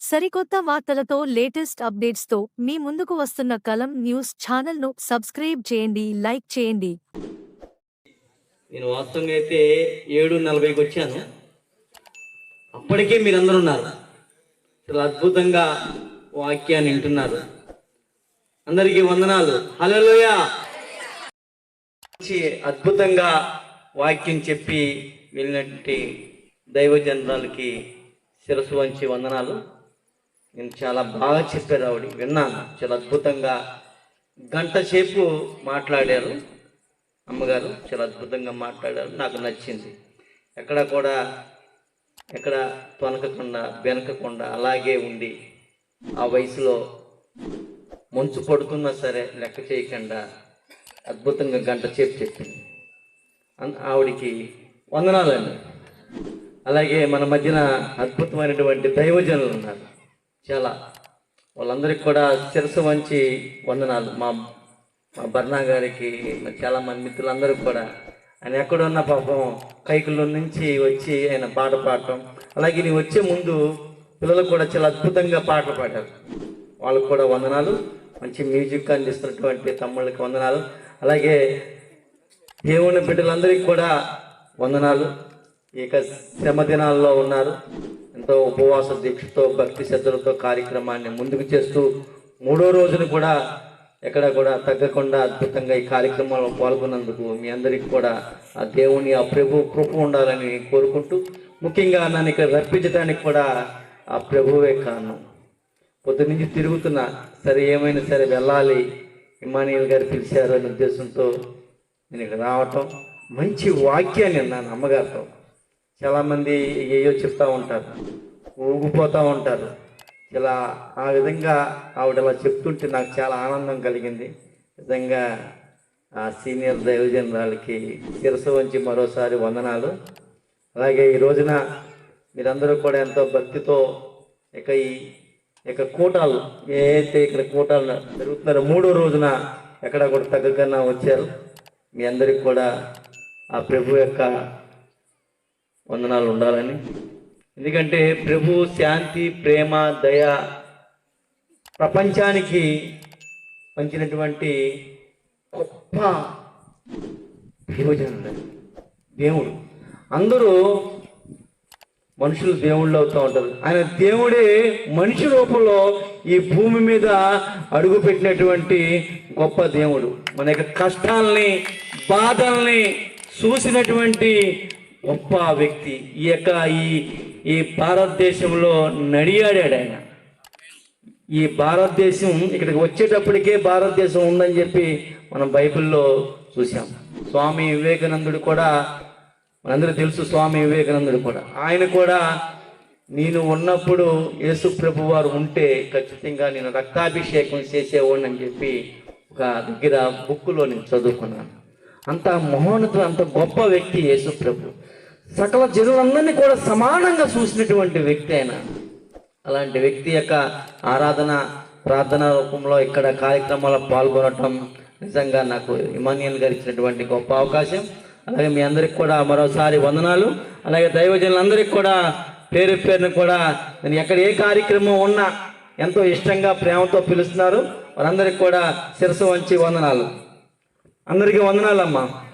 సరికొత్త వార్తలతో లేటెస్ట్ అప్డేట్స్తో మీ ముందుకు వస్తున్న కలం న్యూస్ ఛానల్ను సబ్స్క్రైబ్ చేయండి లైక్ చేయండి. నేను వాస్తవంగా అయితే ఏడు నలభైకి వచ్చాను. అప్పటికే మీరందరూ ఉన్నారు. చాలా అద్భుతంగా వాక్యాన్ని వింటున్నారు. అందరికీ వందనాలు. హలోయ అద్భుతంగా వాక్యం చెప్పి వెళ్ళినట్టు దైవజనరాలకి శిరస్సు వంచి వందనాలు. నేను చాలా బాగా చెప్పారు ఆవిడ విన్నాను. చాలా అద్భుతంగా గంట సేపు మాట్లాడారు అమ్మగారు చాలా అద్భుతంగా మాట్లాడారు. నాకు నచ్చింది. ఎక్కడ కూడా ఎక్కడ తొనకకుండా బెనకకుండా అలాగే ఉండి ఆ వయసులో మంచు పడుతున్నా సరే లెక్క చేయకుండా అద్భుతంగా గంట చేపు చెప్పింది. అన్- ఆవిడికి వందనాలండి. అలాగే మన మధ్యన అద్భుతమైనటువంటి దైవజనులు ఉన్నారు. చాలా. వాళ్ళందరికీ కూడా శిరసు వంచి వందనాలు. మా మా బర్నా గారికి చాలా మంది మిత్రులందరూ కూడా. ఆయన ఎక్కడున్న పాపం కైకుల నుంచి వచ్చి ఆయన పాట పాడటం. అలాగే నేను వచ్చే ముందు పిల్లలు కూడా చాలా అద్భుతంగా పాటలు పాడారు. వాళ్ళకు కూడా వందనాలు. మంచి మ్యూజిక్ అందిస్తున్నటువంటి తమ్ముళ్ళకి వందనాలు. అలాగే దేవుని బిడ్డలందరికీ కూడా వందనాలు. ఇక శ్రమ దినాల్లో ఉన్నారు. ఎంతో ఉపవాస దీక్షతో భక్తి శ్రద్ధలతో కార్యక్రమాన్ని ముందుకు చేస్తూ మూడో రోజున కూడా ఎక్కడ కూడా తగ్గకుండా అద్భుతంగా ఈ కార్యక్రమంలో పాల్గొన్నందుకు మీ అందరికీ కూడా ఆ దేవుని ఆ ప్రభు కృప ఉండాలని కోరుకుంటూ ముఖ్యంగా నన్ను ఇక్కడ రప్పించడానికి కూడా ఆ ప్రభువే కారణం. పొద్దు నుంచి తిరుగుతున్నా సరే ఏమైనా సరే వెళ్ళాలి ఇమానియల్ గారు పిలిచారు అనే ఉద్దేశంతో నేను ఇక్కడ రావటం మంచి వాక్యాన్ని నా అమ్మగారితో. చాలామంది ఏయో చెప్తా ఉంటారు ఊగిపోతూ ఉంటారు. ఇలా ఆ విధంగా ఆవిడ అలా చెప్తుంటే నాకు చాలా ఆనందం కలిగింది. నిజంగా ఆ సీనియర్ దైవజనరాలకి శిరసు వంచి మరోసారి వందనాలు. అలాగే ఈ రోజున మీరందరూ కూడా ఎంతో భక్తితో ఇక ఈ ఇక కూటాలు ఏదైతే ఇక్కడ కూటాలు జరుగుతున్నారో మూడో రోజున ఎక్కడ కూడా తగ్గకుండా వచ్చారు. మీ అందరికి కూడా ఆ ప్రభు యొక్క వందనాలు ఉండాలని. ఎందుకంటే ప్రభు శాంతి ప్రేమ దయ ప్రపంచానికి పంచినటువంటి గొప్ప ప్రయోజనం దేవుడు. అందరూ మనుషులు దేవుళ్ళు అవుతూ ఉంటారు. ఆయన దేవుడే మనిషి రూపంలో ఈ భూమి మీద అడుగు పెట్టినటువంటి గొప్ప దేవుడు. మన యొక్క కష్టాలని బాధల్ని చూసినటువంటి గొప్ప వ్యక్తి. ఈ యొక్క ఈ ఈ భారతదేశంలో నడియాడాడు ఆయన. ఈ భారతదేశం ఇక్కడికి వచ్చేటప్పటికే భారతదేశం ఉందని చెప్పి మనం బైబిల్లో చూసాం స్వామి వివేకానందుడు కూడా మనందరూ తెలుసు స్వామి వివేకానందుడు కూడా. ఆయన కూడా నేను ఉన్నప్పుడు యేసు ప్రభు వారు ఉంటే ఖచ్చితంగా నేను రక్తాభిషేకం చేసేవాడిని అని చెప్పి ఒక దగ్గర బుక్కులో నేను చదువుకున్నాను. అంత మహోన్నతుడు అంత గొప్ప వ్యక్తి యేసు ప్రభు సకల జనులందరినీ కూడా సమానంగా చూసినటువంటి వ్యక్తి ఆయన. అలాంటి వ్యక్తి యొక్క ఆరాధన ప్రార్థన రూపంలో ఇక్కడ కార్యక్రమాల్లో పాల్గొనటం నిజంగా నాకు ఇమానియల్ గారు ఇచ్చినటువంటి గొప్ప అవకాశం. అలాగే మీ అందరికి కూడా మరోసారి వందనాలు. అలాగే దైవజనులందరికీ కూడా పేరు పేరును కూడా నేను ఎక్కడ ఏ కార్యక్రమం ఉన్నా ఎంతో ఇష్టంగా ప్రేమతో పిలుస్తున్నారు. వారందరికీ కూడా శిరసు వంచి వందనాలు. అందరికీ వందనాలమ్మా.